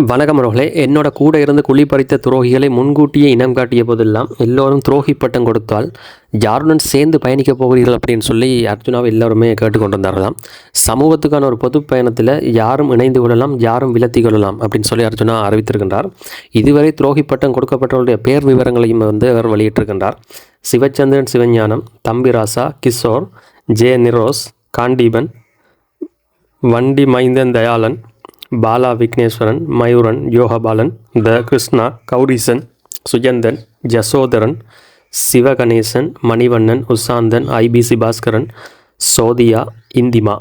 வணக்கம் அவர்களே. என்னோட கூட இருந்து குழி பறித்த துரோகிகளை முன்கூட்டியே இனம் காட்டிய போதெல்லாம் எல்லோரும் துரோகி பட்டம் கொடுத்தால் யாருடன் சேர்ந்து பயணிக்கப் போகிறீர்கள் அப்படின்னு சொல்லி அர்ஜுனாவை எல்லோருமே கேட்டுக்கொண்டிருந்தார்களாம். சமூகத்துக்கான ஒரு பொது பயணத்தில் யாரும் இணைந்து கொள்ளலாம் யாரும் விலத்தி கொள்ளலாம் அப்படின்னு சொல்லி அர்ஜுனா அறிவித்திருக்கின்றார். இதுவரை துரோகி பட்டம் கொடுக்கப்பட்டவருடைய பேர் விவரங்களையும் வந்து அவர் வெளியிட்டிருக்கின்றார். சிவச்சந்திரன் சிவஞானம் தம்பிராசா கிஷோர் ஜே நிரோஸ் காண்டீபன் வண்டி மைந்தன் தயாளன் பாலா விக்னேஸ்வரன் மயூரன் யோகபாலன் த கிருஷ்ணா கௌரிசன் சுஜந்தன் ஜசோதரன் சிவகணேசன் மணிவண்ணன் உசாந்தன் ஐபிசி பாஸ்கரன் சோதியா இந்திமா.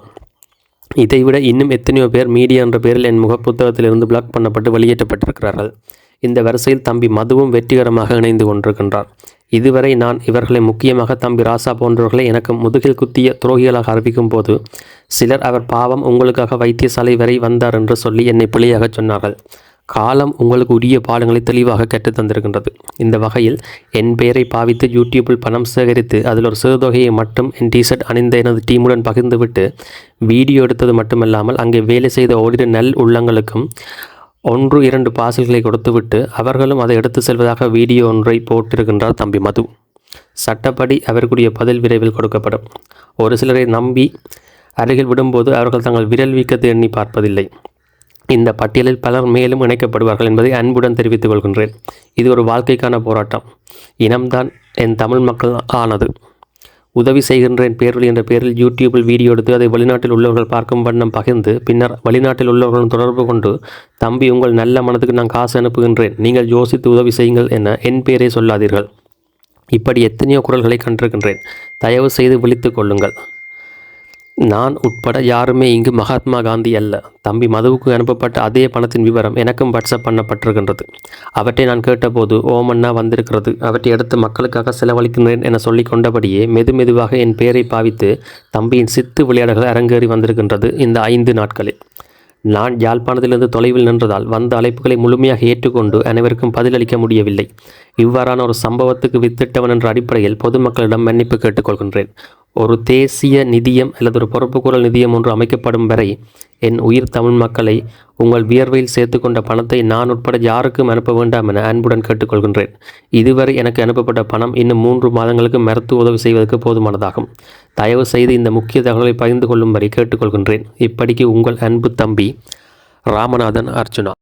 இதைவிட இன்னும் எத்தனையோ பேர் மீடியா என்ற பேரில் என் முகப்புத்தகத்திலிருந்து பிளாக் பண்ணப்பட்டு வெளியேற்றப்பட்டிருக்கிறார்கள். இந்த வரிசையில் தம்பி மதுவும் வெற்றிகரமாக இணைந்து கொண்டிருக்கின்றார். இதுவரை நான் இவர்களை முக்கியமாக தம்பி ராசா போன்றவர்களை எனக்கு முதுகில் குத்திய துரோகிகளாக அறிவிக்கும் போது சிலர் அவர் பாவம் உங்களுக்காக வைத்தியசாலை வரை வந்தார் என்று சொல்லி என்னை பிழையாக சொன்னார்கள். காலம் உங்களுக்கு உரிய பாடங்களை தெளிவாக கற்றுத் தந்திருக்கின்றது. இந்த வகையில் என் பெயரை பாவித்து யூடியூப்பில் பணம் சேகரித்து அதில் ஒரு சிறுதொகையை மட்டும் என் டிஷர்ட் அணிந்த எனது டீமுடன் பகிர்ந்துவிட்டு வீடியோ எடுத்தது மட்டுமல்லாமல் அங்கே வேலை செய்த ஓரிரு நல் உள்ளங்களுக்கும் ஒன்று இரண்டு பார்சல்களை கொடுத்துவிட்டு அவர்களும் அதை எடுத்து செல்வதாக வீடியோ ஒன்றை போட்டிருக்கின்றார் தம்பி மது. சட்டப்படி அவருக்குரிய பதில் விரைவில் கொடுக்கப்படும். ஒரு சிலரை நம்பி அருகில் விடும்போது அவர்கள் தங்கள் விரல் வீக்கத்தை எண்ணி பார்ப்பதில்லை. இந்த பட்டியலில் பலர் மேலும் இணைக்கப்படுவார்கள் என்பதை அன்புடன் தெரிவித்துக் கொள்கின்றேன். இது ஒரு வாழ்க்கைக்கான போராட்டம். இனம்தான் என் தமிழ் மக்கள் ஆனது. உதவி செய்கின்றேன் பேர்வழி என்ற பெயரில் யூடியூபில் வீடியோ எடுத்து அதை வெளிநாட்டில் உள்ளவர்கள் பார்க்கும் வண்ணம் பகிர்ந்து பின்னர் வெளிநாட்டில் உள்ளவர்களுடன் தொடர்பு கொண்டு தம்பி உங்கள் நல்ல மனதுக்கு நான் காசு அனுப்புகின்றேன். நீங்கள் யோசித்து உதவி செய்யுங்கள் என என் பெயரை சொல்லாதீர்கள். இப்படி எத்தனையோ குரல்களை கண்டிருக்கின்றேன். தயவு செய்து விழித்து கொள்ளுங்கள். நான் உட்பட யாருமே இங்கு மகாத்மா காந்தி அல்ல. தம்பி மதுவுக்கு அனுப்பப்பட்ட அதே பணத்தின் விவரம் எனக்கும் வாட்ஸ்அப் பண்ணப்பட்டிருக்கின்றது. அவற்றை நான் கேட்டபோது ஓமன்னா வந்திருக்கிறது. அவற்றை எடுத்து மக்களுக்காக செலவழிக்கின்றேன் என சொல்லிக் கொண்டபடியே மெது மெதுவாக என் பெயரை பாவித்து தம்பியின் சித்து விளையாடுகள் அரங்கேறி வந்திருக்கின்றது இந்த ஐந்து நாட்களில். நான் யாழ்ப்பாணத்திலிருந்து தொலைவில் நின்றதால் வந்த அழைப்புகளை முழுமையாக ஏற்றுக்கொண்டு அனைவருக்கும் பதிலளிக்க முடியவில்லை. இவ்வாறான ஒரு சம்பவத்துக்கு வித்திட்டவன் என்ற அடிப்படையில் பொதுமக்களிடம் மன்னிப்பு கேட்டுக்கொள்கின்றேன். ஒரு தேசிய நிதியம் அல்லது ஒரு பொறுப்புக்குரல் நிதியம் ஒன்று அமைக்கப்படும் வரை என் உயிர் தமிழ் மக்களை உங்கள் வியர்வையில் சேர்த்து கொண்ட பணத்தை நான் உட்பட யாருக்கும் அனுப்ப வேண்டாம் என அன்புடன் கேட்டுக்கொள்கின்றேன். இதுவரை எனக்கு அனுப்பப்பட்ட பணம் இன்னும் மூன்று மாதங்களுக்கு மருத்துவ உதவி செய்வதற்கு போதுமானதாகும். தயவு செய்து இந்த முக்கிய தகவலை பகிர்ந்து கொள்ளும்படி கேட்டுக்கொள்கின்றேன். இப்படிக்கு உங்கள் அன்பு தம்பி ராமநாதன் அர்ச்சுனா